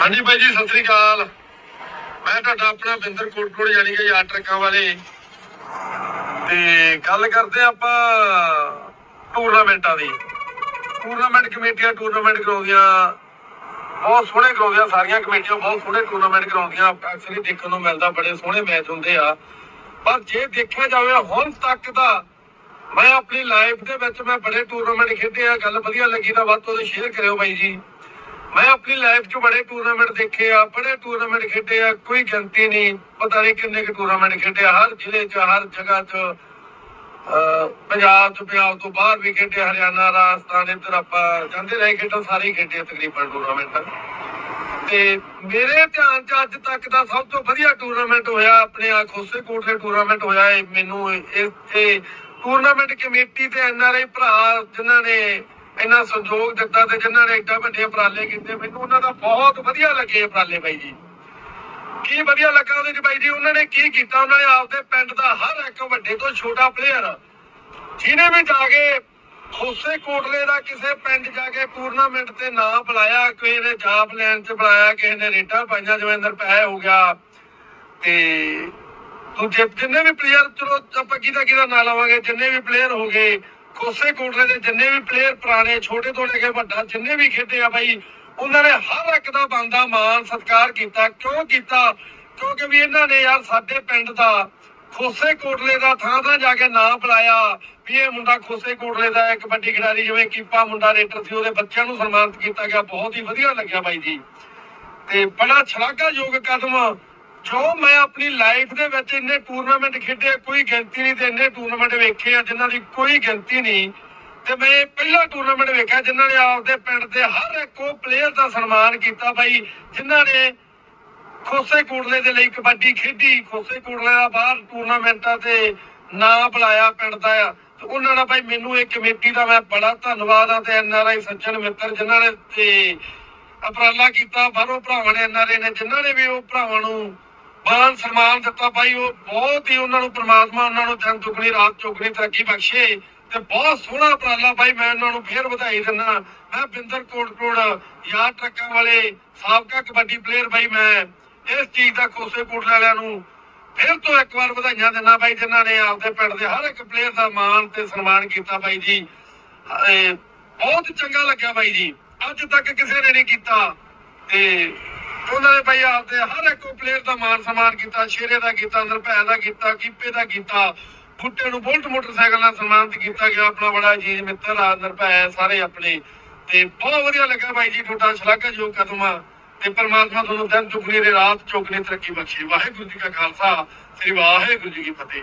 ਹਾਂਜੀ ਬਾਈ ਜੀ, ਸਤਿ ਸ੍ਰੀ ਅਕਾਲ। ਮੈਂ ਤੁਹਾਡਾ ਆਪਣਾ ਬਿੰਦਰ ਕੋਟਕੋੜ ਯਾਨੀ ਕਿ ਯਾਰ ਟਰੱਕਾਂ ਵਾਲੇ। ਤੇ ਗੱਲ ਕਰਦੇ ਆਪਾਂ ਟੂਰਨਾਮੈਂਟਾਂ ਦੀ। ਟੂਰਨਾਮੈਂਟ ਕਮੇਟੀਆਂ ਟੂਰਨਾਮੈਂਟ ਕਰਾਉਂਦੀਆਂ, ਬਹੁਤ ਸੋਹਣੇ ਕਰਾਉਂਦੀਆਂ, ਸਾਰੀਆਂ ਕਮੇਟੀਆਂ ਬਹੁਤ ਸੋਹਣੇ ਟੂਰਨਾਮੈਂਟ ਕਰਾਉਂਦੀਆਂ। ਅਕਸਰ ਦੇਖਣ ਨੂੰ ਮਿਲਦਾ, ਬੜੇ ਸੋਹਣੇ ਮੈਚ ਹੁੰਦੇ ਆ। ਪਰ ਜੇ ਦੇਖਿਆ ਜਾਵੇ ਹੁਣ ਤੱਕ ਦਾ ਮੈਂ ਆਪਣੀ ਲਾਈਫ ਦੇ ਵਿੱਚ ਮੈਂ ਬੜੇ ਟੂਰਨਾਮੈਂਟ ਖੇਡੇ ਆ, ਗੱਲ ਵਧੀਆ ਲੱਗੀ ਤਾਂ ਵੱਧ ਤੋਂ ਸ਼ੇਅਰ ਕਰਿਓ ਬਾਈ ਜੀ। ਮੈਂ ਆਪਣੀ ਲਾਈਫ 'ਚ ਬੜੇ ਟੂਰਨਾਮੈਂਟ ਦੇਖੇ ਆ, ਬੜੇ ਟੂਰਨਾਮੈਂਟ ਖੇਡੇ ਆ, ਕੋਈ ਗਿਣਤੀ ਨਹੀਂ, ਪਤਾ ਨਹੀਂ ਕਿੰਨੇ ਕੁ ਟੂਰਨਾਮੈਂਟ ਖੇਡੇ ਆ, ਹਰ ਜ਼ਿਲ੍ਹੇ 'ਚ, ਹਰ ਜਗ੍ਹਾ 'ਚ ਪੰਜਾਬ 'ਚ, ਪੰਜਾਬ ਤੋਂ ਬਾਹਰ ਵੀ ਖੇਡੇ, ਹਰਿਆਣਾ, ਰਾਜਸਥਾਨ, ਇੱਧਰ ਆਪਾਂ ਜਾਂਦੇ ਰਹੇ ਖੇਡਾਂ ਸਾਰੇ ਹੀ ਖੇਡੇ ਤਕਰੀਬਨ ਟੂਰਨਾਮੈਂਟ ਤੇ ਮੇਰੇ ਧਿਆਨ 'ਚ ਅੱਜ ਤੱਕ ਦਾ ਸਭ ਤੋਂ ਵਧੀਆ ਟੂਰਨਾਮੈਂਟ ਹੋਇਆ, ਆਪਣੇ ਆ ਖੋਸੇ ਕੋਟਲੇ ਟੂਰਨਾਮੈਂਟ ਹੋਇਆ ਮੈਨੂੰ ਇਹ ਟੂਰਨਾਮੈਂਟ ਕਮੇਟੀ ਤੇ ਐਨਆਰਆਈ ਭਰਾ ਜਿਨ੍ਹਾਂ ਨੇ ਇੰਨਾ ਸਹਿਯੋਗ ਦਿੱਤਾ ਤੇ ਜਿਨ੍ਹਾਂ ਨੇ ਏਡਾ ਵੱਡੇ ਉਪਰਾਲੇ ਕੀਤੇ, ਮੈਨੂੰ ਉਹਨਾਂ ਦਾ ਬਹੁਤ ਵਧੀਆ ਲੱਗੇ ਉਪਰਾਲੇ ਬਾਈ ਜੀ। ਕੀ ਵਧੀਆ ਲੱਗਾ ਉਹਦੇ ਚ ਬਾਈ ਜੀ? ਉਹਨਾਂ ਨੇ ਕੀ ਕੀਤਾ? ਉਹਨਾਂ ਨੇ ਆਪਦੇ ਪਿੰਡ ਦਾ ਹਰ ਇੱਕ ਵੱਡੇ ਤੋਂ ਛੋਟਾ ਪਲੇਅਰ ਜਿਹਨੇ ਵੀ ਜਾ ਕੇ ਖੋਸੇ ਕੋਟਲੇ ਦਾ ਕਿਸੇ ਪਿੰਡ ਜਾ ਕੇ ਟੂਰਨਾਮੈਂਟ ਤੇ ਨਾਂ ਬੁਲਾਇਆ, ਕਿਸੇ ਨੇ ਜਾਪ ਲੈਣ ਚ ਬੁਲਾਇਆ, ਕਿਸੇ ਨੇ ਰੇਟਾਂ ਪਾਈਆਂ ਜਿਵੇਂ ਅੰਦਰ ਪੈ ਹੋ ਗਿਆ ਤੇ ਦੂਜੇ ਜਿੰਨੇ ਵੀ ਪਲੇਅਰ ਚਲੋ ਆਪਾਂ ਕਿਹਦਾ ਕਿਹਦਾ ਨਾਂ ਲਵਾਂਗੇ, ਜਿੰਨੇ ਵੀ ਪਲੇਅਰ ਹੋ ਗਏ ਖੋਸੇ ਕੋਟਲੇ ਦੇ ਜਿੰਨੇ ਵੀ ਪਲੇਅਰ ਪੁਰਾਣੇ, ਛੋਟੇ ਤੋਂ ਲੈ ਕੇ ਵੱਡਾ, ਜਿੰਨੇ ਵੀ ਖੇਡੇ ਆ ਬਾਈ, ਉਹਨਾਂ ਨੇ ਹਰ ਇੱਕ ਦਾ ਬੰਦਾ ਮਾਨ ਸਤਿਕਾਰ ਕੀਤਾ, ਕਿਉਂ ਕੀਤਾ? ਕਿਉਂਕਿ ਵੀ ਇਹਨਾਂ ਨੇ ਯਾਰ ਸਾਡੇ ਪਿੰਡ ਦਾ ਖੋਸੇ ਕੋਟਲੇ ਦਾ ਥਾਂ ਥਾਂ ਜਾ ਕੇ ਨਾਂ ਬੁਲਾਇਆ, ਵੀ ਇਹ ਮੁੰਡਾ ਖੋਸੇ ਕੋਟਲੇ ਦਾ ਇੱਕ ਵੱਡੀ ਖਿਡਾਰੀ, ਜਿਵੇਂ ਕੀਪਾ ਮੁੰਡਾ ਰੇਟਰ ਸੀ, ਉਹਦੇ ਬੱਚਿਆਂ ਨੂੰ ਸਨਮਾਨਿਤ ਕੀਤਾ ਗਿਆ, ਬਹੁਤ ਹੀ ਵਧੀਆ ਲੱਗਿਆ ਬਾਈ ਜੀ। ਤੇ ਬੜਾ ਸ਼ਲਾਘਾਯੋਗ ਕਦਮ ਜੋ ਮੈਂ ਆਪਣੀ ਲਾਈਫ ਦੇ ਵਿੱਚ ਇੰਨੇ ਟੂਰਨਾਮੈਂਟ ਖੇਡੇ, ਕੋਈ ਗਿਣਤੀ ਨਹੀਂ ਤੇ ਇੰਨੇ ਟੂਰਨਾਮੈਂਟ ਵੇਖੇ ਆ ਜਿਨ੍ਹਾਂ ਦੀ ਕੋਈ ਗਿਣਤੀ ਨਹੀਂ। ਤੇ ਮੈਂ ਪਹਿਲਾ ਟੂਰਨਾਮੈਂਟ ਵੇਖਿਆ ਜਿਨ੍ਹਾਂ ਨੇ ਆਪਦੇ ਪਿੰਡ ਦੇ ਹਰ ਇੱਕ ਉਹ ਪਲੇਅਰ ਦਾ ਸਨਮਾਨ ਕੀਤਾ ਬਾਈ, ਜਿਨ੍ਹਾਂ ਨੇ ਖੋਸੇ ਕੋਟਲੇ ਦੇ ਲਈ ਕਬੱਡੀ ਖੇਡੀ, ਖੋਸੇ ਕੋਟਲੇ ਦਾ ਬਾਹਰ ਟੂਰਨਾਮੈਂਟਾਂ ਤੇ ਨਾਂ ਬੁਲਾਇਆ ਪਿੰਡ ਦਾ। ਆ ਤੇ ਉਹਨਾਂ ਨਾਲ ਭਾਈ ਮੈਨੂੰ ਇਹ ਕਮੇਟੀ ਦਾ ਮੈਂ ਬੜਾ ਧੰਨਵਾਦ ਆ ਤੇ ਐਨਆਰਆਈ ਸੱਜਣ ਮਿੱਤਰ ਜਿਨ੍ਹਾਂ ਨੇ ਤੇ ਅਪਰਾਲਾ ਕੀਤਾ, ਬਾਹਰੋਂ ਭਰਾਵਾਂ ਨੇ ਐਨਆਰਆਈ ਨੇ, ਜਿਨ੍ਹਾਂ ਨੇ ਵੀ ਉਹ ਭਰਾਵਾਂ ਨੂੰ ਮਾਨ ਸਨਮਾਨ ਦਿੱਤਾ ਭਾਈ ਉਹ ਬਹੁਤ ਹੀ ਉਹਨਾਂ ਨੂੰ ਪ੍ਰਮਾਤਮਾ ਉਹਨਾਂ ਨੂੰ ਦਿਨ ਦੁਗਣੀ, ਰਾਤ ਚੌਗਣੀ ਤਰੱਕੀ ਬਖਸ਼ੇ ਤੇ ਬਹੁਤ ਸੋਹਣਾ ਉਪਰਾਲਾ ਭਾਈ ਮੈਂ ਉਹਨਾਂ ਨੂੰ ਫੇਰ ਵਧਾਈ ਦਿੰਦਾ ਮੈਂ ਬਿੰਦਰ ਕੋਟਕੋੜ, ਯਾਰ ਟਰੱਕਾਂ ਵਾਲੇ, ਸਾਬਕਾ ਕਬੱਡੀ ਪਲੇਅਰ ਭਾਈ ਮੈਂ। ਇਸ ਚੀਜ਼ ਦਾ ਖੋਸੇ ਕੋਟਲੇ ਵਾਲਿਆਂ ਨੂੰ ਫਿਰ ਤੋਂ ਇੱਕ ਵਾਰ ਵਧਾਈਆਂ ਦਿੰਦਾ ਬਾਈ, ਜਿਨ੍ਹਾਂ ਨੇ ਆਪਦੇ ਪਿੰਡ ਦੇ ਹਰ ਇੱਕ ਪਲੇਅਰ ਦਾ ਮਾਣ ਤੇ ਸਨਮਾਨ ਕੀਤਾ ਬਾਈ ਜੀ। ਬਹੁਤ ਚੰਗਾ ਲੱਗਿਆ ਬਾਈ ਜੀ। ਅੱਜ ਤੱਕ ਕਿਸੇ ਨੇ ਨਹੀਂ ਕੀਤਾ ਤੇ ਉਹਨਾਂ ਨੇ ਬਾਈ ਆਪਦੇ ਹਰ ਇੱਕ ਪਲੇਅਰ ਦਾ ਮਾਨ ਸਨਮਾਨ ਕੀਤਾ, ਸ਼ੇਰੇ ਦਾ ਕੀਤਾ ਨਿਰਭੈ ਦਾ ਕੀਤਾ, ਕੀਪੇ ਦਾ ਕੀਤਾ, ਬੁੱਟੇ ਨੂੰ ਬੁਲਟ ਮੋਟਰਸਾਈਕਲ ਨਾਲ ਸਨਮਾਨਿਤ ਕੀਤਾ ਗਿਆ, ਆਪਣਾ ਬੜਾ ਅਜੀਜ਼ ਮਿੱਤਰ ਆ ਨਿਰਭੈ ਸਾਰੇ ਆਪਣੇ। ਤੇ ਬਹੁਤ ਵਧੀਆ ਲੱਗਾ ਬਾਈ ਜੀ ਤੁਹਾਡਾ ਸ਼ਲਾਘਾਯੋਗ ਕਦਮ ਆ। ਤੇ ਪਰਮਾਤਮਾ ਤੁਹਾਨੂੰ ਦਿਨ ਚੁਗਣੀ ਦੇ ਰਾਤ ਚੁਗਣੀ ਤਰੱਕੀ ਬਖਸ਼ੇ। ਵਾਹਿਗੁਰੂ ਜੀ ਕਾ ਖਾਲਸਾ, ਸ੍ਰੀ ਵਾਹਿਗੁਰੂ ਜੀ ਕੀ ਫਤਿਹ।